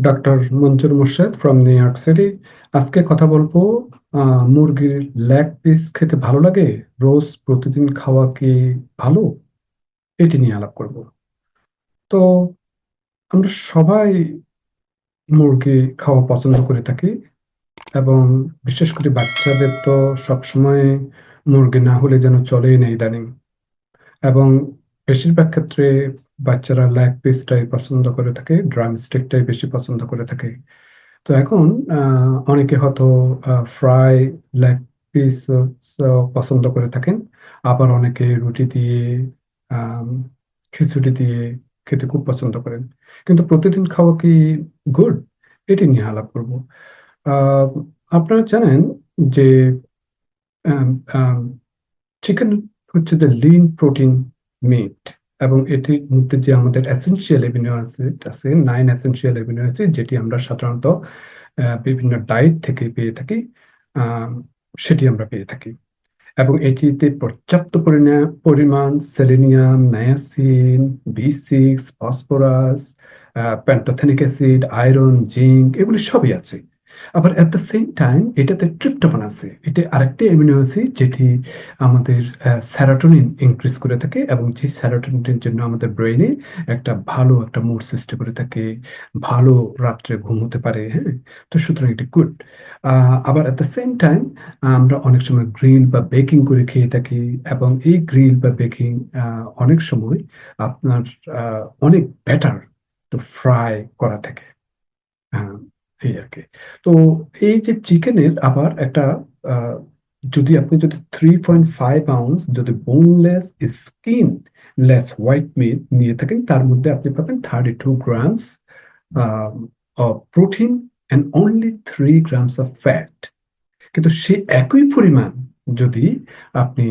Doctor Manzur Murshed from New York City আজকে কথা বলব মুরগির লেগ পিস খেতে ভালো লাগে? রোজ প্রতিদিন খাওয়া কি ভালো? এটি নিয়ে আলাপ করব। তো আমরা সবাই মুরগি খাওয়া পছন্দ করে থাকি এবং বিশেষ করে বাচ্চাদের তো সবসময় মুরগি না হলে যেন চলেই না ইদানিং। এবং বেশিরভাগ ক্ষেত্রে বাচ্চারা লেগ পিসটাই পছন্দ করে থাকে, ড্রাম স্টিকটাই বেশি পছন্দ করে থাকে। তো এখন অনেকে হয়তো ফ্রাই লেগ পিস পছন্দ করে থাকেন। আবার অনেকে রুটি দিয়ে খিচুড়ি দিয়ে খেতে খুব পছন্দ করেন। কিন্তু প্রতিদিন খাওয়া কি গুড? এটি নিয়ে আলাপ করব। আপনারা জানেন যে চিকেন হচ্ছে যে লিন প্রোটিন মিট এবং এটির মধ্যে যে আমাদের এসেনশিয়াল এমিনো অ্যাসিড আছে নাইন এসেনশিয়াল এমিনো অ্যাসিড যেটি আমরা সাধারণত বিভিন্ন ডায়েট থেকে পেয়ে থাকি সেটি আমরা পেয়ে থাকি। এবং এটিতে পর্যাপ্ত পরিমাণ selenium niacin B six phosphorus pantothenic acid iron zinc এগুলি সবই আছে। আবার এট দ্য সেম টাইম এটাতে ট্রিপ্টোফান আছে। এটা আরেকটি অ্যামিনো অ্যাসিড যেটি আমাদের স্যারাটোনিন ইনক্রিজ করে থাকে এবং যে স্যারাটোনিনের জন্য আমাদের ব্রেনে একটা ভালো একটা মুড সৃষ্টি করে থাকে, ভালো রাত্রে ঘুম হতে পারে হ্যাঁ? তো সুতরাং এটি গুড আবার এট দ্য সেম টাইম আমরা অনেক সময় গ্রিল বা বেকিং করে খেয়ে থাকি এবং এই গ্রিল বা বেকিং অনেক সময় আপনার অনেক বেটার তো ফ্রাই করা থাকে। এই আর কি। তো এই যে চিকেনের আবার একটা যদি আপনি যদি থ্রি পয়েন্ট ফাইভ আউন্স যদি boneless skinless white meat নিয়ে থাকেন, তার মধ্যে আপনি পাবেন thirty two grams protein and only three grams of fat কিন্তু সে একই পরিমাণ যদি আপনি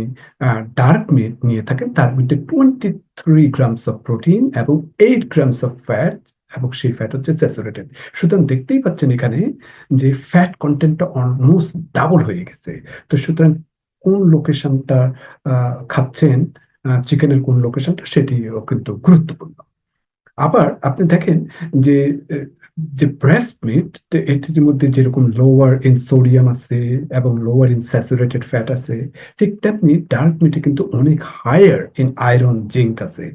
ডার্ক মিট নিয়ে থাকেন, তার মধ্যে twenty three grams of protein এবং এইট গ্রামস অফ ফ্যাট এবং সেই ফ্যাট হচ্ছে স্যাচুরেটেড সুতরাং দেখতেই পাচ্ছেন এখানে যে ফ্যাট কন্টেন্টটা অলমোস্ট ডাবল হয়ে গেছে। তো সুতরাং কোন লোকেশনটা খাচ্ছেন চিকেনের কোন লোকেশনটা সেটিও কিন্তু গুরুত্বপূর্ণ। আবার আপনি দেখেন যে যে ব্রেস্ট মিট এটির মধ্যে যেরকম লোয়ার ইন সোডিয়াম আছে এবং লোয়ার ইন স্যাচুরেটেড ফ্যাট আছে, ঠিক তেমনি ডার্ক মিটে কিন্তু অনেক হায়ার ইন আয়রন জিঙ্ক আছে।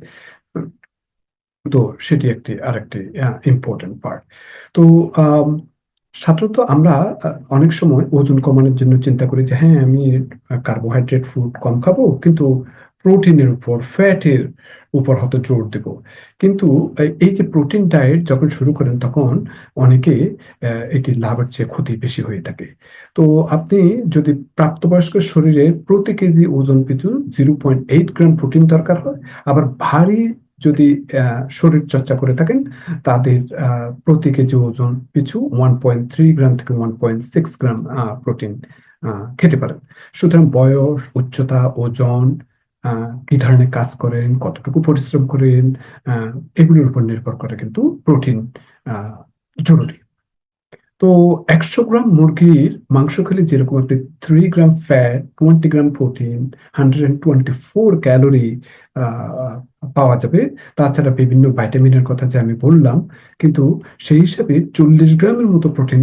তো সেটি একটি, আরেকটি ইম্পর্টেন্ট পার্ট তো সাধারণত আমরা অনেক সময় ওজন কমানোর জন্য চিন্তা করি যে হ্যাঁ আমি কার্বোহাইড্রেট ফুড কম খাব, কিন্তু প্রোটিনের উপর, ফ্যাটের উপর হয়তো জোর দেব। কিন্তু, এই- যে প্রোটিন ডায়েট যখন শুরু করেন, তখন অনেকে এটি লাভের চেয়ে ক্ষতি বেশি হয়ে থাকে। তো আপনি যদি প্রাপ্তবয়স্ক শরীরে প্রতি কেজি ওজন পিছু zero point eight gram protein দরকার হয়, আবার ভারী যদি শরীর চর্চা করে থাকেন, তাদের প্রতি কেজি ওজন পিছু ওয়ান পয়েন্ট থ্রি গ্রাম থেকে one point six gram protein খেতে পারেন। সুতরাং বয়স, উচ্চতা, ওজন কি ধরনের কাজ করেন, কতটুকু পরিশ্রম করেন এগুলোর উপর নির্ভর করে কিন্তু প্রোটিন জরুরি। তো একশো গ্রাম মুরগির মাংস খেলে যেরকম আপনি three gram fat twenty gram protein hundred and twenty four calorie পাওয়া যাবে। তাছাড়া বিভিন্ন ভাইটামিনের কথা যে আমি বললাম, কিন্তু সেই হিসাবে চল্লিশ গ্রামের মতো প্রোটিন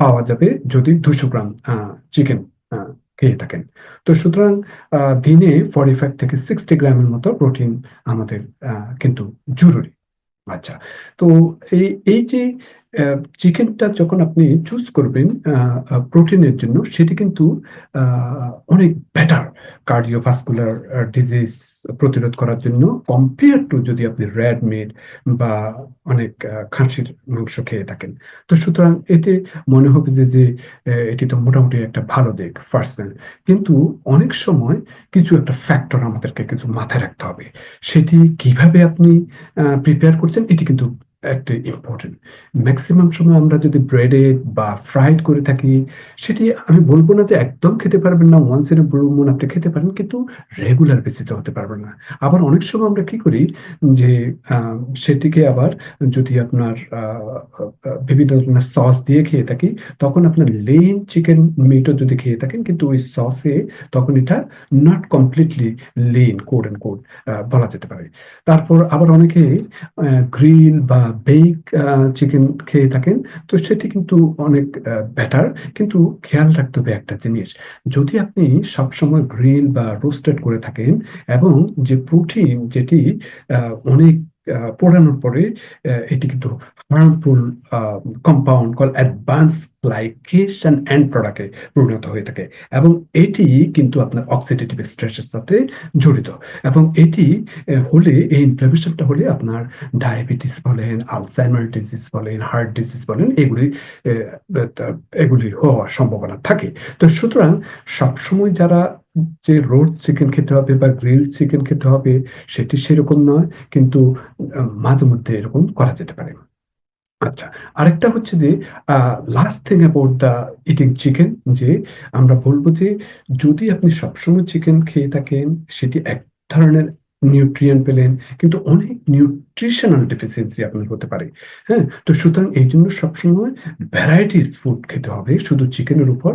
পাওয়া যাবে যদি দুশো গ্রাম চিকেন খেয়ে থাকেন। তো সুতরাং দিনে ফর্টি ফাইভ থেকে সিক্সটি গ্রামের মতো প্রোটিন আমাদের কিন্তু জরুরি। আচ্ছা তো এই এই যে চিকেনটা যখন আপনি চুজ করবেন প্রোটিনের জন্য, সেটি কিন্তু অনেক বেটার কার্ডিওভাস্কুলার ডিজিজ প্রতিরোধ করার জন্য কম্পেয়ার টু যদি আপনি রেড মিট বা অনেক খাসির মাংস খেয়ে থাকেন। তো সুতরাং এতে মনে হবে যে যে এটি তো মোটামুটি একটা ভালো দিক পার্সেন্ট কিন্তু অনেক সময় কিছু একটা ফ্যাক্টর আমাদেরকে কিছু মাথায় রাখতে হবে। সেটি কীভাবে আপনি প্রিপেয়ার করছেন, এটি কিন্তু একটা ইম্পর্টেন্ট ম্যাক্সিমাম সময় আমরা যদি ব্রেডেড বা ফ্রাইড করে থাকি, সেটি আমি বলব না যে একদম খেতে পারবেন না ওয়ান্স ইন ব্লু মুন আপনি খেতে পারেন, কিন্তু রেগুলার বেসিসে হতে পারবেন না। আবার অনেক সময় আমরা কি করি যে সেটিকে আবার যদি আপনার বিভিন্ন ধরনের সস দিয়ে খেয়ে থাকি, তখন আপনার লেন চিকেন মিটও যদি খেয়ে থাকেন, কিন্তু ওই সসে তখন এটা not completely lane code and code বলা যেতে পারে। তারপর আবার অনেকে গ্রিল বা বেক চিকেন খেয়ে থাকেন, তো সেটি কিন্তু অনেক বেটার কিন্তু খেয়াল রাখতে হবে একটা জিনিস। যদি আপনি সবসময় গ্রিল বা রোস্টেড করে থাকেন এবং যে প্রোটিন যেটি অনেক পোড়ানোর পরে এটি কিন্তু harmful compound call advance glycation end প্রোডাক্টে পরিণত হয়ে থাকে। এবং এটি কিন্তু আপনার অক্সিডেটিভ স্ট্রেসের সাথে জড়িত। এবং এটি হলে, এই ইনফ্লামেশনটা হলে আপনার ডায়াবেটিস বলেন আলজাইমার ডিজিজ বলেন হার্ট ডিজিজ বলেন, এগুলি এগুলি হওয়ার সম্ভাবনা থাকে। তো সুতরাং সবসময় যারা যে রোড চিকেন খেতে হবে বা গ্রিল চিকেন খেতে হবে, সেটি সেরকম নয়, কিন্তু মাঝে মধ্যে এরকম করা যেতে পারে। আচ্ছা আরেকটা হচ্ছে যে last thing about the eating chicken যে আমরা বলব যে, যদি আপনি সবসময় চিকেন খেয়ে থাকেন, সেটি এক ধরনের নিউট্রিয়েন্ট পেলেন, কিন্তু অনেক নিউট্রিশনাল ডেফিসিয়েন্সি আপনার হতে পারে। হ্যাঁ তো সুতরাং এই জন্য সবসময় ভ্যারাইটিস ফুড খেতে হবে, শুধু চিকেনের উপর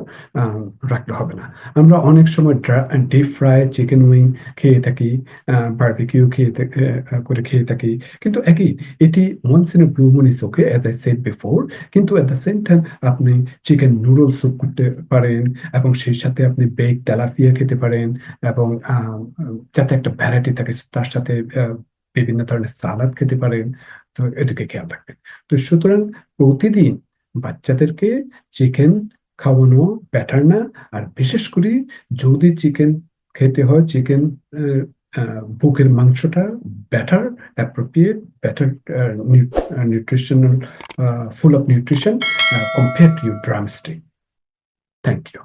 রাখলে হবে না। আমরা অনেক সময় ডিপ ফ্রাই চিকেন উইং খেয়ে থাকি বারবিকিউ খেয়ে করে খেয়ে থাকি। কিন্তু একই, এটি once in blue moon is okay as I said before কিন্তু অ্যাট দ্য সেম টাইম আপনি চিকেন নুডল স্যুপ করতে পারেন, এবং সেই সাথে আপনি বেক তেলাপিয়া খেতে পারেন, এবং যাতে একটা ভ্যারাইটি থাকে, তার সাথে বিভিন্ন ধরনের সালাদ খেতে পারেন, তো এদিকে খেয়াল রাখবেন। তো সুতরাং প্রতিদিন বাচ্চাদেরকে চিকেন খাওয়ানো ব্যাটার না, আর বিশেষ করে যদি চিকেন খেতে হয় চিকেন বুকের মাংসটা better appropriate better nutritional full of nutrition compare to your drumstick thank you